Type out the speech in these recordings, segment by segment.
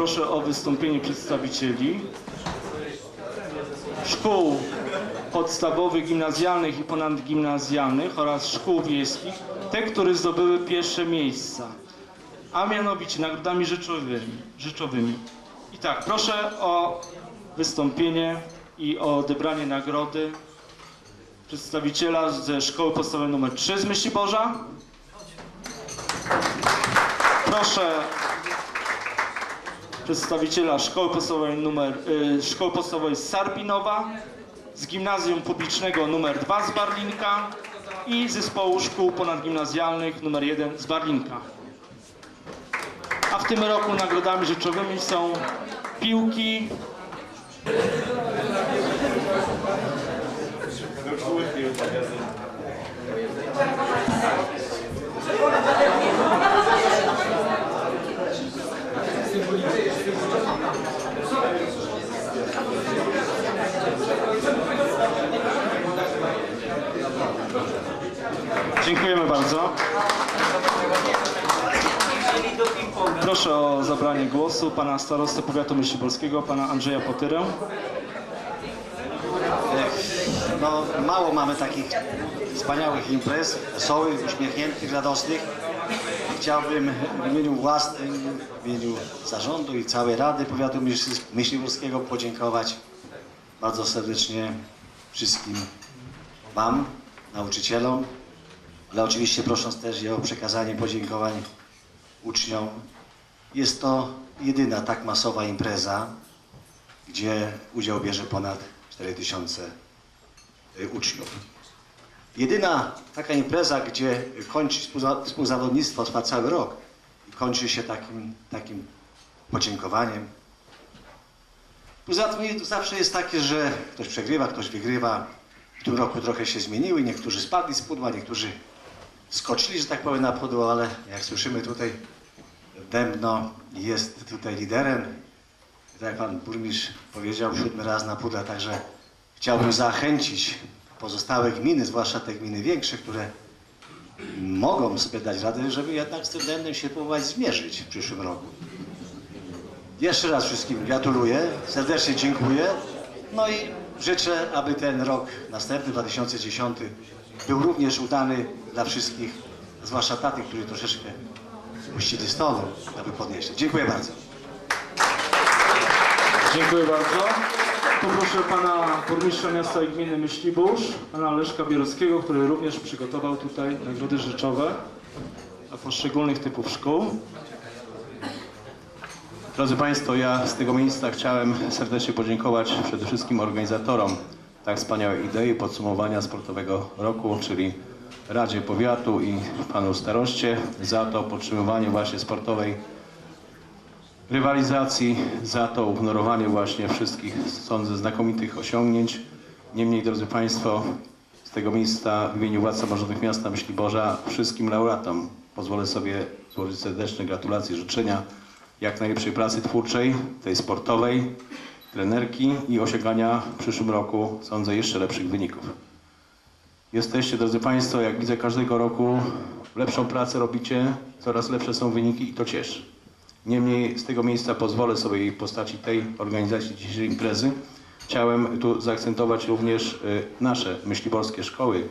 proszę o wystąpienie przedstawicieli szkół podstawowych, gimnazjalnych i ponadgimnazjalnych oraz szkół wiejskich, te, które zdobyły pierwsze miejsca, a mianowicie nagrodami rzeczowymi. rzeczowymi. I tak, proszę o wystąpienie i o odebranie nagrody przedstawiciela ze szkoły podstawowej nr 3 z Myśliborza. Proszę przedstawiciela szkoły podstawowej numer, y, szkoły podstawowej z Sarpinowa, z gimnazjum publicznego numer 2 z Barlinka i zespołu szkół ponadgimnazjalnych numer 1 z Barlinka. A w tym roku nagrodami rzeczowymi są piłki, Dziękujemy bardzo. Proszę o zabranie głosu pana starostę powiatu myśliborskiego, pana Andrzeja Potyrę. No, mało mamy takich wspaniałych imprez, wesołych, uśmiechniętych, radosnych. Chciałbym w imieniu własnym, w imieniu zarządu i całej Rady Powiatu Myśl- Myśliborskiego podziękować bardzo serdecznie wszystkim Wam, nauczycielom, ale oczywiście prosząc też o przekazanie podziękowań uczniom. Jest to jedyna tak masowa impreza, gdzie udział bierze ponad 4000 y, uczniów. Jedyna taka impreza, gdzie kończy współza- współzawodnictwo, trwa cały rok i kończy się takim, takim podziękowaniem. Poza tym zawsze jest takie, że ktoś przegrywa, ktoś wygrywa. W tym roku trochę się zmieniły, niektórzy spadli z pudła, niektórzy skoczyli, że tak powiem, na pudło, ale jak słyszymy tutaj, Dębno jest tutaj liderem. Tak jak pan burmistrz powiedział, siódmy raz na pudle, także chciałbym zachęcić pozostałe gminy, zwłaszcza te gminy większe, które mogą sobie dać radę, żeby jednak z tym Dębnem się próbować zmierzyć w przyszłym roku. Jeszcze raz wszystkim gratuluję, serdecznie dziękuję. No i życzę, aby ten rok następny, 2010, był również udany dla wszystkich, zwłaszcza tych, którzy troszeczkę puścili stolu, aby podnieśli. Dziękuję bardzo. Dziękuję bardzo. Poproszę pana burmistrza miasta i gminy Myślibórz, pana Leszka Bieruckiego, który również przygotował tutaj nagrody rzeczowe dla poszczególnych typów szkół. Drodzy Państwo, ja z tego miejsca chciałem serdecznie podziękować przede wszystkim organizatorom tak wspaniałej idei podsumowania sportowego roku, czyli Radzie Powiatu i Panu Staroście za to podtrzymywanie właśnie sportowej rywalizacji, za to uhonorowanie właśnie wszystkich, sądzę, znakomitych osiągnięć. Niemniej, drodzy Państwo, z tego miejsca w imieniu władz samorządnych miasta Myśliborza wszystkim laureatom pozwolę sobie złożyć serdeczne gratulacje, życzenia jak najlepszej pracy twórczej, tej sportowej, trenerki i osiągania w przyszłym roku, sądzę, jeszcze lepszych wyników. Jesteście, drodzy Państwo, jak widzę każdego roku, lepszą pracę robicie, coraz lepsze są wyniki i to cieszy. Niemniej z tego miejsca pozwolę sobie w postaci tej organizacji dzisiejszej imprezy chciałem tu zaakcentować również y, nasze myśliborskie szkoły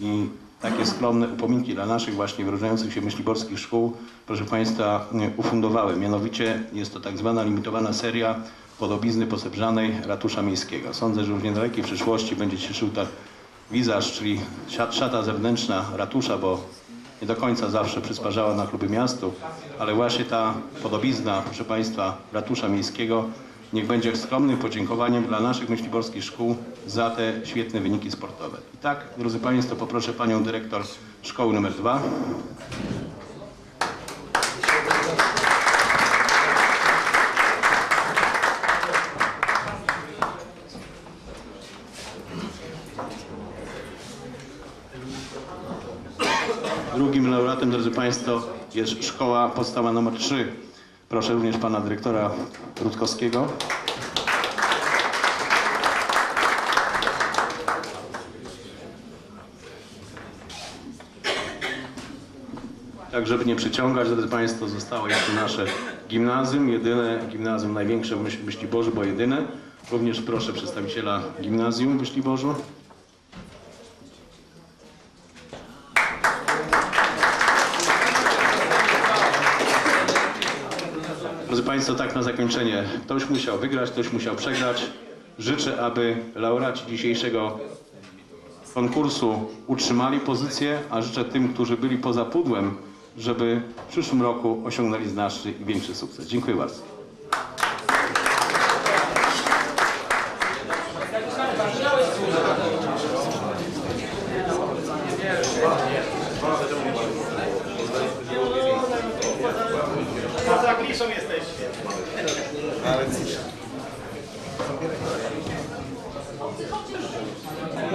i takie skromne upominki dla naszych właśnie wyróżniających się myśliborskich szkół, proszę Państwa, y, ufundowałem. Mianowicie jest to tak zwana limitowana seria podobizny posebrzanej ratusza miejskiego. Sądzę, że w niedalekiej przyszłości będzie cieszył ta wizaż, czyli szata zewnętrzna ratusza, bo nie do końca zawsze przysparzała na kluby miastu, ale właśnie ta podobizna, proszę Państwa, ratusza miejskiego niech będzie skromnym podziękowaniem dla naszych myśliborskich szkół za te świetne wyniki sportowe. I tak, drodzy Państwo, poproszę Panią Dyrektor Szkoły nr 2. Drugim laureatem, drodzy Państwo, jest Szkoła Podstawa nr 3. Proszę również Pana Dyrektora Rutkowskiego. Tak, żeby nie przyciągać, drodzy Państwo, zostało jeszcze nasze gimnazjum, jedyne gimnazjum największe w Myśli Bożu, bo jedyne. Również proszę przedstawiciela gimnazjum w Myśli Bożu. Drodzy Państwo, tak na zakończenie. Ktoś musiał wygrać, ktoś musiał przegrać. Życzę, aby laureaci dzisiejszego konkursu utrzymali pozycję, a życzę tym, którzy byli poza pudłem, żeby w przyszłym roku osiągnęli znaczny i większy sukces. Dziękuję bardzo.